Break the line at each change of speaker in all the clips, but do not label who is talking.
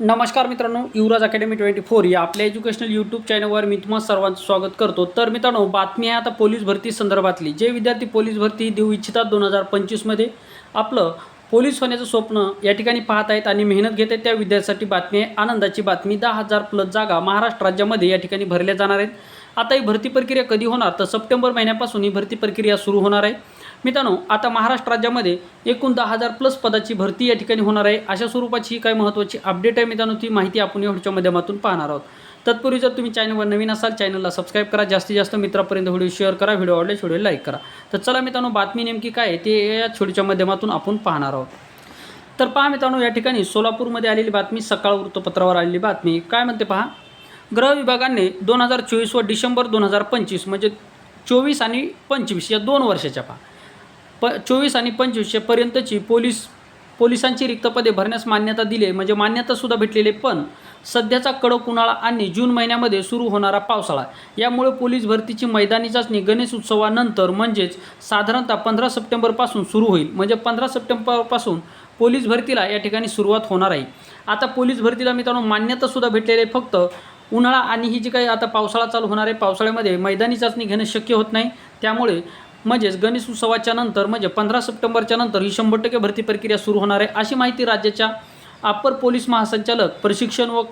नमस्कार मित्रांनो युवराज academy twenty four या आपल्या एज्युकेशनल यूट्यूब चॅनलवर मी तुम्हाला सर्वांचं स्वागत करतो. तर मित्रांनो बातमी आहे आता पोलीस भरती संदर्भातली. जे विद्यार्थी पोलीस भरती देऊ इच्छितात दोन हजार पंचवीसमध्ये आपलं पोलीस होण्याचं स्वप्न या ठिकाणी पाहत आहेत आणि मेहनत घेत आहेत त्या विद्यार्थ्यांसाठी बातमी आहे. आनंदाची बातमी दहा हजार प्लस जागा महाराष्ट्र राज्यामध्ये या ठिकाणी भरल्या जाणार आहेत. आता ही भरती प्रक्रिया कधी होणार? तर सप्टेंबर महिन्यापासून ही भरती प्रक्रिया सुरू होणार आहे. मित्रांनो आता महाराष्ट्र राज्यामध्ये एकूण दहा हजार प्लस पदाची भरती या ठिकाणी होणार आहे. अशा स्वरूपाची ही काही महत्त्वाची अपडेट आहे मित्रांनो ती माहिती आपण या व्हिडिओच्या माध्यमातून पाहणार आहोत. तत्पूर्वी जर तुम्ही चॅनलवर नवीन असाल चॅनलला सबस्क्राईब करा. जास्तीत जास्त मित्रापर्यंत व्हिडिओ शेअर करा. व्हिडिओ आवडल्यास व्हिडिओ लाईक करा. तर चला मित्रांनो बातमी नेमकी काय आहे ते या छोडीच्या माध्यमातून आपण पाहणार आहोत. तर पहा मित्रांनो या ठिकाणी सोलापूरमध्ये आलेली बातमी सकाळ वृत्तपत्रावर आलेली बातमी. काय म्हणते पहा? गृह विभागाने दोन हजार चोवीस व डिसेंबर दोन हजार पंचवीस म्हणजे चोवीस आणि पंचवीस या दोन वर्षाच्या पहा. प चोवीस आणि पंचवीसशेपर्यंतची पोलीस पोलिसांची रिक्त पदे भरण्यास मान्यता दिली आहे. म्हणजे मान्यतासुद्धा भेटलेली आहे पण सध्याचा कडक उन्हाळा आणि जून महिन्यामध्ये सुरू होणारा पावसाळा यामुळे पोलीस भरतीची मैदानी चाचणी गणेश उत्सवानंतर म्हणजेच साधारणतः पंधरा सप्टेंबरपासून सुरू होईल. म्हणजे पंधरा सप्टेंबरपासून पोलीस भरतीला या ठिकाणी सुरुवात होणार आहे. आता पोलीस भरतीला मित्रांनो मान्यतासुद्धा भेटलेली आहे. फक्त उन्हाळा आणि ही जी काही आता पावसाळा चालू होणार आहे पावसाळ्यामध्ये मैदानी चाचणी घेणं शक्य होत नाही. त्यामुळे म्हणजेच गणेश उत्सवाच्या नंतर म्हणजे पंधरा सप्टेंबरच्या नंतर ही शंभर टक्के भरती प्रक्रिया सुरू होणार आहे. अशी माहिती राज्याच्या अप्पर पोलीस महासंचालक प्रशिक्षण व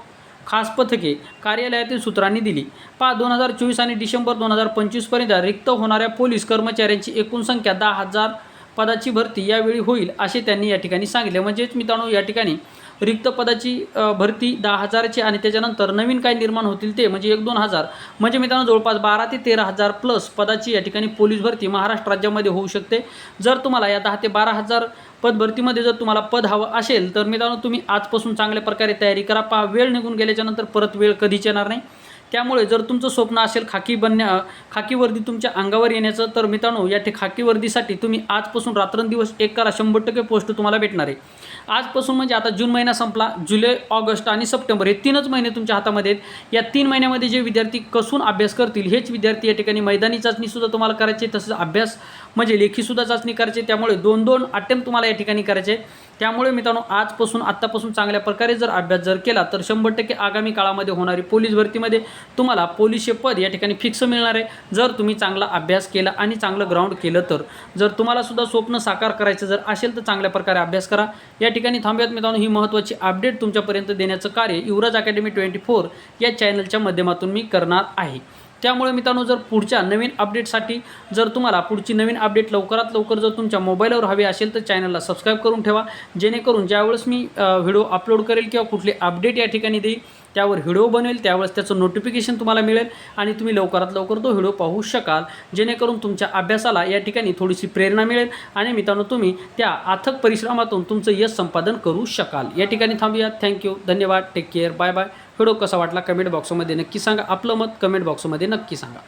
खास पथके कार्यालयातील सूत्रांनी दिली. पहा दोन हजार चोवीस आणि डिसेंबर दोन हजार पंचवीसपर्यंत रिक्त होणाऱ्या पोलीस कर्मचाऱ्यांची एकूण संख्या दहा हजार पदाची भरती यावेळी होईल असे त्यांनी या ठिकाणी सांगितले. म्हणजेच मित्रांनो या ठिकाणी रिक्त पदाची भरती दहा हजाराची आणि त्याच्यानंतर नवीन काय निर्माण होतील ते म्हणजे एक दोन हजार. म्हणजे मित्रांनो जवळपास बारा ते तेरा हजार प्लस पदाची या ठिकाणी पोलीस भरती महाराष्ट्र राज्यामध्ये होऊ शकते. जर तुम्हाला या दहा ते बारा हजार पद भरतीमध्ये जर तुम्हाला पद हवं असेल तर मित्रांनो तुम्ही आजपासून चांगल्या प्रकारे तयारी करा. पहा वेळ निघून गेल्याच्यानंतर परत वेळ कधीच येणार नाही. त्यामुळे जर तुमचं स्वप्न असेल खाकी बनण्या खाकी वर्दी तुमच्या अंगावर येण्याचं तर मित्रांनो या ठे खाकी वर्दीसाठी तुम्ही आजपासून रात्रंदिवस एक करा शंभर टक्के पोस्ट तुम्हाला भेटणार आहे. आजपासून म्हणजे आता जून महिना संपला जुलै ऑगस्ट आणि सप्टेंबर हे तीनच महिने तुमच्या हातामध्ये आहेत. या तीन महिन्यामध्ये जे विद्यार्थी कसून अभ्यास करतील हेच विद्यार्थी या ठिकाणी मैदानी चाचणीसुद्धा तुम्हाला करायची तसंच अभ्यास म्हणजे लेखीसुद्धा चाचणी करायची त्यामुळे दोन दोन अटेम्प्ट तुम्हाला या ठिकाणी करायचे. त्यामुळे मित्रांनो आजपासून आत्तापासून चांगल्या प्रकारे जर अभ्यास जर केला तर शंभर टक्के आगामी काळामध्ये होणारी पोलीस भरतीमध्ये तुम्हाला पोलीसचे पद या ठिकाणी फिक्स मिळणार आहे. जर तुम्ही चांगला अभ्यास केला आणि चांगलं ग्राउंड केलं तर. जर तुम्हाला सुद्धा स्वप्न साकार करायचं जर असेल तर चांगल्या प्रकारे अभ्यास करा. या ठिकाणी थांबूयात मित्रांनो ही महत्त्वाची अपडेट तुमच्यापर्यंत देण्याचं कार्य युवराज अकॅडमी ट्वेंटी फोर या चॅनलच्या माध्यमातून मी करणार आहे. त्यामुळे मित्रांनो जर पुढच्या नवीन अपडेटसाठी जर तुम्हाला पुढची नवीन अपडेट लवकरात लवकर जर तुमच्या मोबाईलवर हवी असेल तर चॅनलला सबस्क्राईब करून ठेवा. जेणेकरून ज्यावेळेस मी व्हिडिओ अपलोड करेल किंवा कुठली अपडेट या ठिकाणी देईल त्यावर व्हिडिओ बनवेल त्यावेळेस त्याचं नोटिफिकेशन तुम्हाला मिळेल आणि तुम्ही लवकरात लवकर तो व्हिडिओ पाहू शकाल. जेणेकरून तुमच्या अभ्यासाला या ठिकाणी थोडीशी प्रेरणा मिळेल आणि मित्रांनो तुम्ही त्या अथक परिश्रमातून तुमचं यश संपादन करू शकाल. या ठिकाणी थांबूया थँक्यू धन्यवाद. Take care bye bye video कसा वाटला कमेंट बॉक्समध्ये नक्की सांगा. आपलं मत कमेंट बॉक्समध्ये नक्की सांगा.